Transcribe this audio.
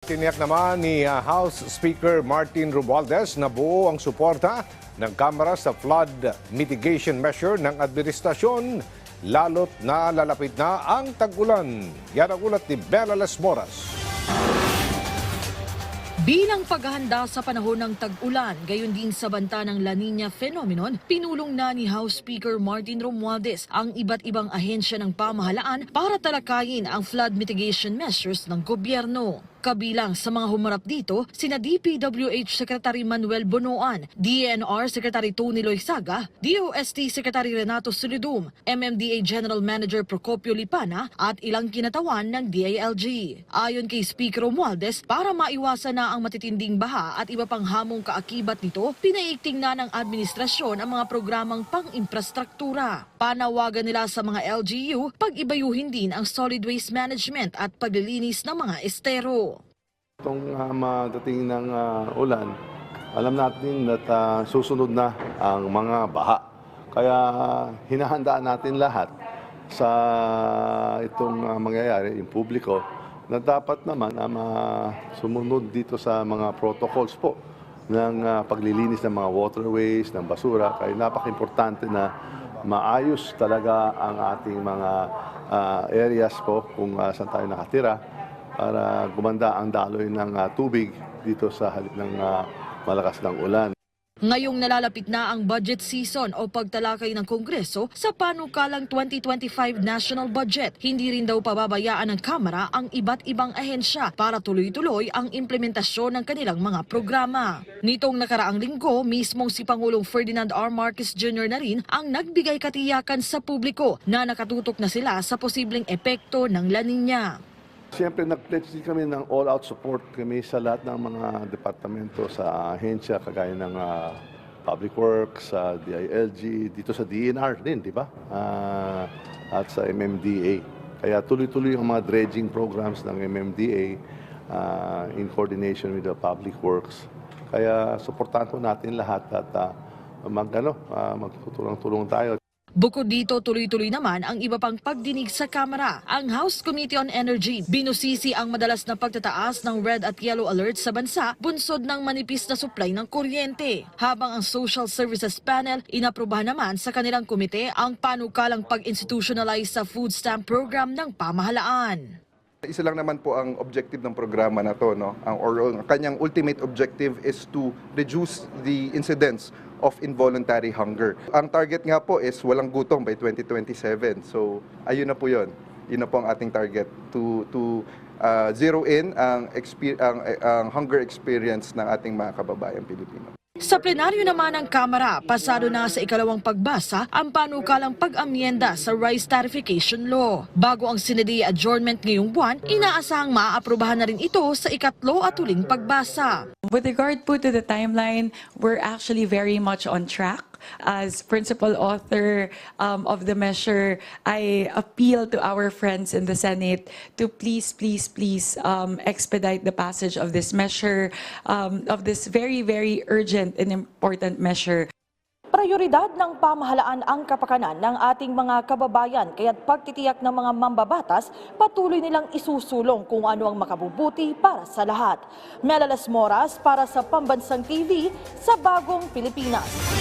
Tiniyak naman ni uh, House Speaker Martin Romualdez na buo ang suporta ng Kamara sa flood mitigation measure ng administrasyon lalo't na lalapit na ang tag-ulan. Yan ang ulat ni Bella Las Moras. Bilang paghahanda sa panahon ng tag-ulan, gayon din sa banta ng La Nina phenomenon, pinulong na ni House Speaker Martin Romualdez ang iba't ibang ahensya ng pamahalaan para talakayin ang flood mitigation measures ng gobyerno. Kabilang sa mga humarap dito, sina DPWH Secretary Manuel Bonoan, DNR Secretary Tony Loizaga, DOST Secretary Renato Solidum, MMDA General Manager Procopio Lipana at ilang kinatawan ng DILG. Ayon kay Speaker Romualdez, para maiwasan na ang matitinding baha at iba pang hamong kaakibat nito, pinaigting na ng administrasyon ang mga programang pang-infrastruktura. Panawagan nila sa mga LGU, pag-ibayuhin din ang solid waste management at paglilinis ng mga estero. Itong uh, madating ng ah, ulan, alam natin na ah, susunod na ang mga baha. Kaya hinahandaan natin lahat sa itong ah, mangyayari, yung publiko, na dapat naman na sumunod dito sa mga protocols po ng ah, paglilinis ng mga waterways, ng basura. Kaya napaka-importante na maayos talaga ang ating mga ah, areas po kung ah, saan tayo nakatira para gumanda ang daloy ng ah, tubig dito sa halip ng ah, malakas ng ulan. Ngayong nalalapit na ang budget season o pagtalakay ng Kongreso sa panukalang 2025 national budget, hindi rin daw pababayaan ng Kamara ang iba't ibang ahensya para tuloy-tuloy ang implementasyon ng kanilang mga programa. Nitong nakaraang linggo, mismong si Pangulong Ferdinand R. Marcos Jr. na rin ang nagbigay katiyakan sa publiko na nakatutok na sila sa posibleng epekto ng La Nina. Siyempre, nag-pledge din kami ng all-out support kami sa lahat ng mga departamento sa ahensya, kagaya ng ah, Public Works, sa DILG, dito sa DNR din, di ba? Ah, at sa MMDA. Kaya tuloy-tuloy ang mga dredging programs ng MMDA ah, in coordination with the Public Works. Kaya suportahan po natin lahat at ah, mag, ano, ah, magtutulong-tulong tayo. Bukod dito, tuloy-tuloy naman ang iba pang pagdinig sa Kamara. Ang House Committee on Energy binusisi ang madalas na pagtataas ng red at yellow alert sa bansa bunsod ng manipis na supply ng kuryente. Habang ang Social Services Panel inaprubahan naman sa kanilang komite ang panukalang pag-institutionalize sa food stamp program ng pamahalaan. Isa lang naman po ang objective ng programa na to, no? Ang or ang kanyang ultimate objective is to reduce the incidence of involuntary hunger. Ang target nga po is walang gutom by 2027. So, ayun na po 'yon. Yun na po ang ating target to to uh, zero in ang, ang ang hunger experience ng ating mga kababayang Pilipino. Sa plenaryo naman ng Kamara, pasado na sa ikalawang pagbasa ang panukalang pag-amyenda sa Rice Tarification Law. Bago ang sinadi adjournment ngayong buwan, inaasahang maaprubahan na rin ito sa ikatlo at huling pagbasa. With regard to the timeline, we're actually very much on track. As principal author um, of the measure, I appeal to our friends in the Senate to please, please, please um, expedite the passage of this measure, um, of this very, very urgent and important measure. Prioridad ng pamahalaan ang kapakanan ng ating mga kababayan kaya't pagtitiyak ng mga mambabatas patuloy nilang isusulong kung ano ang makabubuti para sa lahat. Melalas Moras para sa Pambansang TV sa Bagong Pilipinas.